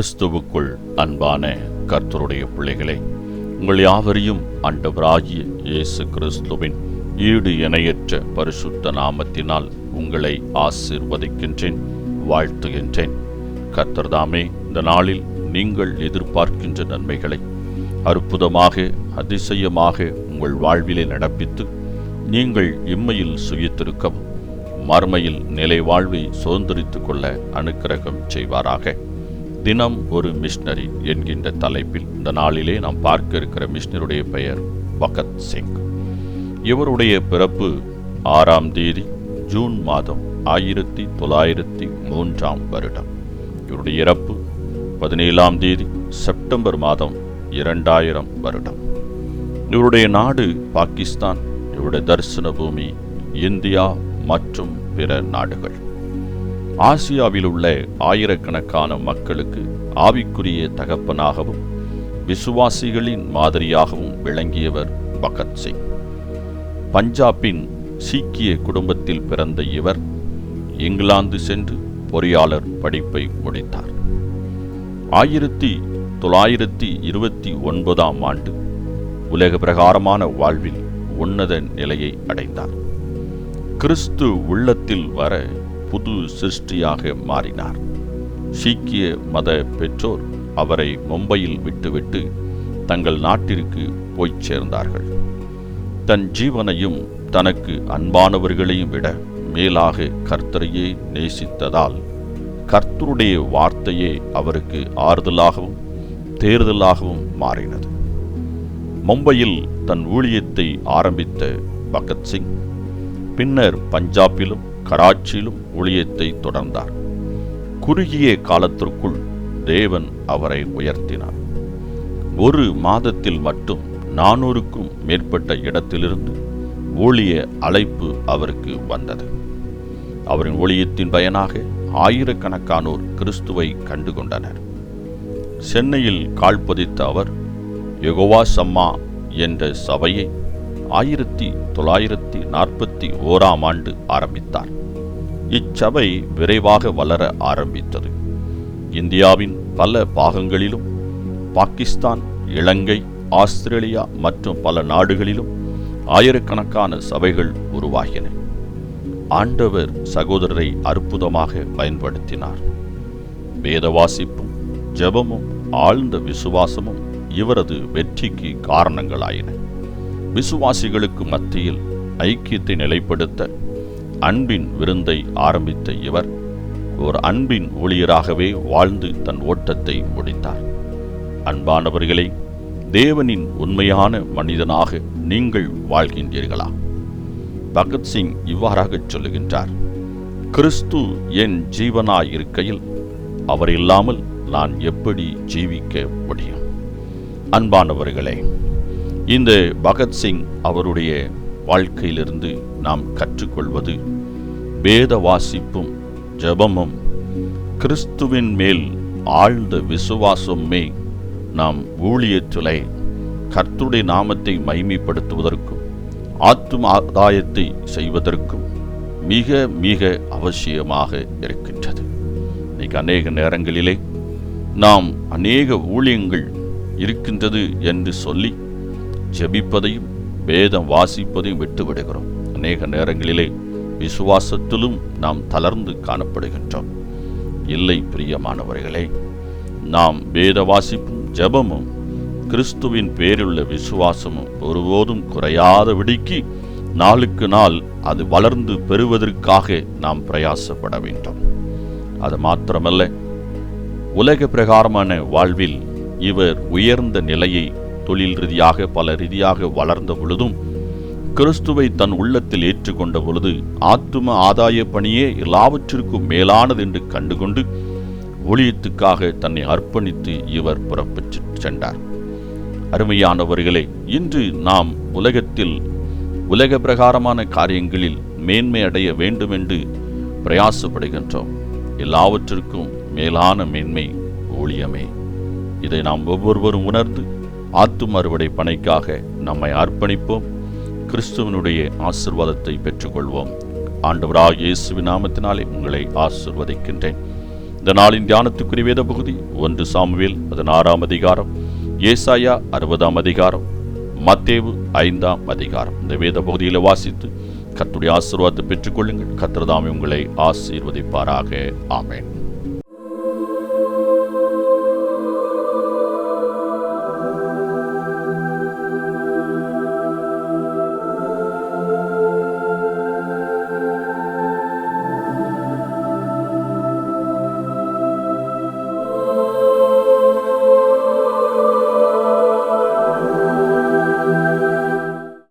கிறிஸ்துவுக்குள் அன்பான கர்த்தருடைய பிள்ளைகளை உங்கள் யாவரையும் அண்டவராகிய இயேசு கிறிஸ்துவின் ஈடு இணையற்ற பரிசுத்த நாமத்தினால் உங்களை ஆசீர்வதிக்கின்றேன் வாழ்த்துகின்றேன். கர்த்தர்தாமே இந்த நாளில் நீங்கள் எதிர்பார்க்கின்ற நன்மைகளை அற்புதமாக அதிசயமாக உங்கள் வாழ்விலே நடப்பித்து நீங்கள் இம்மையில் சுயித்திருக்கவும் மர்மையில் நிலை வாழ்வை சுதந்திரித்துக் கொள்ள அனுக்கிரகம் செய்வாராக. தினம் ஒரு மிஷினரி என்கின்ற தலைப்பில் இந்த நாளிலே நாம் பார்க்க இருக்கிற மிஷினருடைய பெயர் பகத் சிங். இவருடைய பிறப்பு ஆறாம் தேதி ஜூன் மாதம் ஆயிரத்தி தொள்ளாயிரத்தி மூன்றாம் வருடம். இவருடைய இறப்பு பதினேழாம் தேதி செப்டம்பர் மாதம் இரண்டாயிரம் வருடம். இவருடைய நாடு பாகிஸ்தான் இவருடைய தரிசன பூமி இந்தியா மற்றும் பிற நாடுகள். ஆசியாவில் உள்ள ஆயிரக்கணக்கான மக்களுக்கு ஆவிக்குரிய தகப்பனாகவும் விசுவாசிகளின் மாதிரியாகவும் விளங்கியவர் பகத் சிங். பஞ்சாபின் சீக்கிய குடும்பத்தில் பிறந்த இவர் இங்கிலாந்து சென்று பொறியாளர் படிப்பை முடித்தார். ஆயிரத்தி தொள்ளாயிரத்தி இருபத்தி ஒன்பதாம் ஆண்டு உலக பிரகாரமான வாழ்வில் உன்னத நிலையை அடைந்தார். கிறிஸ்து உள்ளத்தில் வர புது சிருஷ்டியாக மாறினார். சீக்கிய மத பெற்றோர் அவரை மும்பையில் விட்டுவிட்டு தங்கள் நாட்டிற்கு போய்ச் சேர்ந்தார்கள். தன் ஜீவனையும் தனக்கு அன்பானவர்களையும் விட மேலாக கர்த்தரையே நேசித்ததால் கர்த்தருடைய வார்த்தையே அவருக்கு ஆறுதலாகவும் தேர்தலாகவும் மாறினது. மும்பையில் தன் ஊழியத்தை ஆரம்பித்த பகத்சிங் பின்னர் பஞ்சாபிலும் கராச்சியிலும் ஊழியத்தை தொடர்ந்தார். குறுகிய காலத்திற்குள் தேவன் அவரை உயர்த்தினார். ஒரு மாதத்தில் மட்டும் நானூறுக்கும் மேற்பட்ட இடத்திலிருந்து ஊழிய அழைப்பு அவருக்கு வந்தது. அவரின் ஊழியத்தின் பயனாக ஆயிரக்கணக்கானோர் கிறிஸ்துவை கண்டுகொண்டனர். சென்னையில் கால்பதித்த அவர் யெகோவா சம்மா என்ற சபையை ஆயிரத்தி தொள்ளாயிரத்தி நாற்பத்தி ஓராம் ஆண்டு ஆரம்பித்தார். இச்சபை விரைவாக வளர ஆரம்பித்தது. இந்தியாவின் பல பாகங்களிலும் பாகிஸ்தான் இலங்கை ஆஸ்திரேலியா மற்றும் பல நாடுகளிலும் ஆயிரக்கணக்கான சபைகள் உருவாகின. ஆண்டவர் சகோதரரை அற்புதமாக பயன்படுத்தினார். வேத வாசிப்பும் ஜெபமும் ஆழ்ந்த விசுவாசமும் இவரது வெற்றிக்கு காரணங்களாயின. விசுவாசிகளுக்கு மத்தியில் ஐக்கியத்தை நிலைப்படுத்த அன்பின் விருந்தை ஆரம்பித்த இவர் ஒரு அன்பின் ஊழியராகவே வாழ்ந்து தன் ஓட்டத்தை முடித்தார். அன்பானவர்களே தேவனின் உண்மையான மனிதனாக நீங்கள் வாழ்கின்றீர்களா? பகத்சிங் இவ்வாறாகச் சொல்லுகின்றார் கிறிஸ்து என் ஜீவனாயிருக்கையில் அவர் இல்லாமல் நான் எப்படி ஜீவிக்க முடியும்? அன்பானவர்களே இந்த பகத்சிங் அவருடைய வாழ்க்கையிலிருந்து நாம் கற்றுக்கொள்வது வேத வாசிப்பும் ஜபமும் கிறிஸ்துவின் மேல் ஆழ்ந்த விசுவாசமே நாம் ஊழியத்திலே கர்த்துடைய நாமத்தை மைமைப்படுத்துவதற்கும் ஆத்தும ஆதாயத்தை செய்வதற்கும் மிக மிக அவசியமாக இருக்கின்றது. இன்னைக்கு அநேக நேரங்களிலே நாம் அநேக ஊழியங்கள் இருக்கின்றது என்று சொல்லி ஜெபிப்பதையும் வேதம் வாசிப்பதையும் விட்டு விடுகிறோம் அநேக நேரங்களிலே விசுவாசத்திலும் நாம் தளர்ந்து காணப்படுகின்றோம். இல்லை பிரியமானவர்களே நாம் வேத வாசிப்பும் ஜெபமும் கிறிஸ்துவின் பேருள்ள விசுவாசமும் ஒருபோதும் குறையாத விடிக்கு நாளுக்கு நாள் அது வளர்ந்து பெறுவதற்காக நாம் பிரயாசப்பட வேண்டும். அது மாத்திரமல்ல உலக பிரகாரமான வாழ்வில் இவர் உயர்ந்த நிலையை தொழில் ரீதியாக பல ரீதியாக வளர்ந்த பொழுதும் கிறிஸ்துவை தன் உள்ளத்தில் ஏற்றுக்கொண்ட பொழுது ஆத்தும ஆதாய பணியே எல்லாவற்றிற்கும் மேலானது என்று கண்டுகொண்டு ஒளியத்துக்காக தன்னை அர்ப்பணித்து இவர் புறப்பட்டு சென்றார். அருமையானவர்களே இன்று நாம் உலகத்தில் உலக பிரகாரமான காரியங்களில் மேன்மை அடைய வேண்டும் என்று பிரயாசப்படுகின்றோம். எல்லாவற்றிற்கும் மேலான மேன்மை ஊழியமே. இதை நாம் ஒவ்வொருவரும் உணர்ந்து ஆத்தும் அறுவடை பணிக்காக நம்மை அர்ப்பணிப்போம். கிறிஸ்துவனுடைய ஆசிர்வாதத்தை பெற்றுக்கொள்வோம். ஆண்டவராக இயேசுவின் நாமத்தினாலே உங்களை ஆசிர்வதிக்கின்றேன். இந்த நாளின் தியானத்துக்குரிய வேத பகுதி ஒன்று சாமுவேல் பதினாறாம் அதிகாரம் ஏசாயா அறுபதாம் அதிகாரம் மத்தேவு ஐந்தாம் அதிகாரம். இந்த வேத பகுதியில் வாசித்து கத்துடைய ஆசீர்வாதத்தை பெற்றுக்கொள்ளுங்கள். கர்த்தர்தாமே உங்களை ஆசீர்வதிப்பாராக. ஆமேன்.